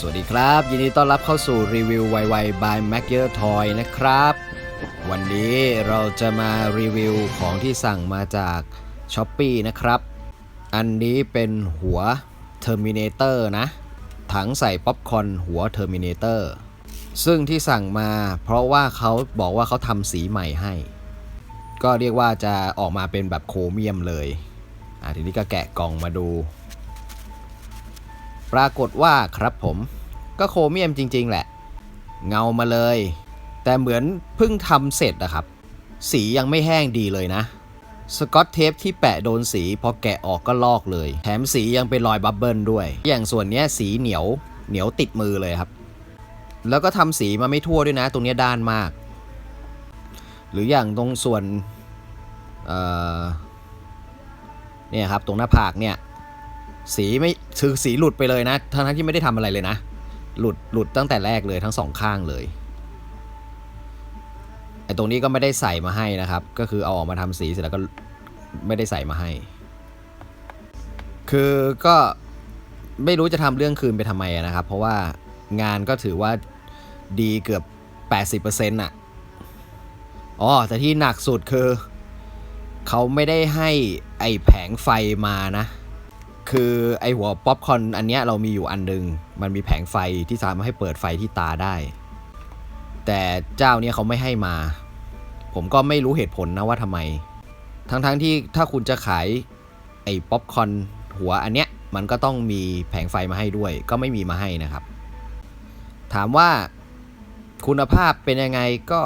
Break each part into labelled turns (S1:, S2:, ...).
S1: สวัสดีครับ ยินดีต้อนรับเข้าสู่รีวิวไวๆ by m a c เ e r Toy นะครับ วันนี้เราจะมารีวิวของที่สั่งมาจาก s h อ p e e นะครับ อันนี้เป็นหัว Terminator นะ ถังใส่ป๊อปคอนหัว Terminator ซึ่งที่สั่งมาเพราะว่าเขาบอกว่าเขาทำสีใหม่ให้ ก็เรียกว่าจะออกมาเป็นแบบโครเมียมเลย อะทีนี้ก็แกะกล่องมาดู ปรากฏว่าครับผมก็โครเมียมจริง ๆ แหละ เงามาเลย แต่เหมือนเพิ่งทำเสร็จอะครับ สียังไม่แห้งดีเลยนะ สกอตเทปที่แปะโดนสีพอแกะออกก็ลอกเลย แถมสียังเป็นรอยบับเบิลด้วย อย่างส่วนนี้สีเหนียวเหนียวติดมือเลยครับ แล้วก็ทำสีมาไม่ทั่วด้วยนะ ตรงนี้ด้านมาก หรืออย่างตรงส่วน เอ่อเนี่ยครับ ตรงหน้าผากเนี่ย สีไม่คือสีหลุดไปเลยนะ ทั้งที่ไม่ได้ทำอะไรเลยนะ หลุดหลุดตั้งแต่แรกเลยทั้งสองข้างเลยไอ้ตรงนี้ก็ไม่ได้ใส่มาให้นะครับ ก็คือเอาออกมาทำสีเสร็จแล้วก็ไม่ได้ใส่มาให้ คือก็ไม่รู้จะทำเรื่องคืนไปทำไมนะครับ เพราะว่างานก็ถือว่าดีเกือบ 80%อะอ๋อแต่ที่หนักสุดคือ เขาไม่ได้ให้ไอ้แผงไฟมานะ คือไอหัวป๊อปคอนอันเนี้ยเรามีอยู่อันหนึง มันมีแผงไฟที่สามารถให้เปิดไฟที่ตาได้ แต่เจ้าเนี้ยเขาไม่ให้มา ผมก็ไม่รู้เหตุผลนะว่าทำไม ทั้งๆทที่ถ้าคุณจะขายไอป๊อปคอนหัวอันเนี้ยมันก็ต้องมีแผงไฟมาให้ด้วย ก็ไม่มีมาให้นะครับ ถามว่าคุณภาพเป็นยังไงก็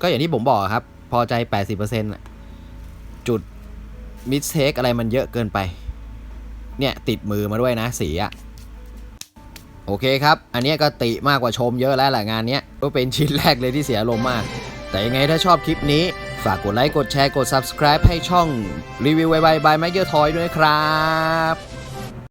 S1: ก็อย่างที่ผมบอกครับ พอใจ 80%อะจุดมิสเทคอะไรมันเยอะเกินไป เนี่ยติดมือมาด้วยนะสีอะโอเคครับ อันนี้ก็ติมากกว่าชมเยอะแล้วแหละงานนี้ก็เป็นชิ้นแรกเลยที่เสียอารมณ์มาก แต่ยังไงถ้าชอบคลิปนี้ ฝากกดไลค์ กดแชร์ กด subscribe ให้ช่องรีวิวไวๆบายไมเ r Toy ด้วยครับ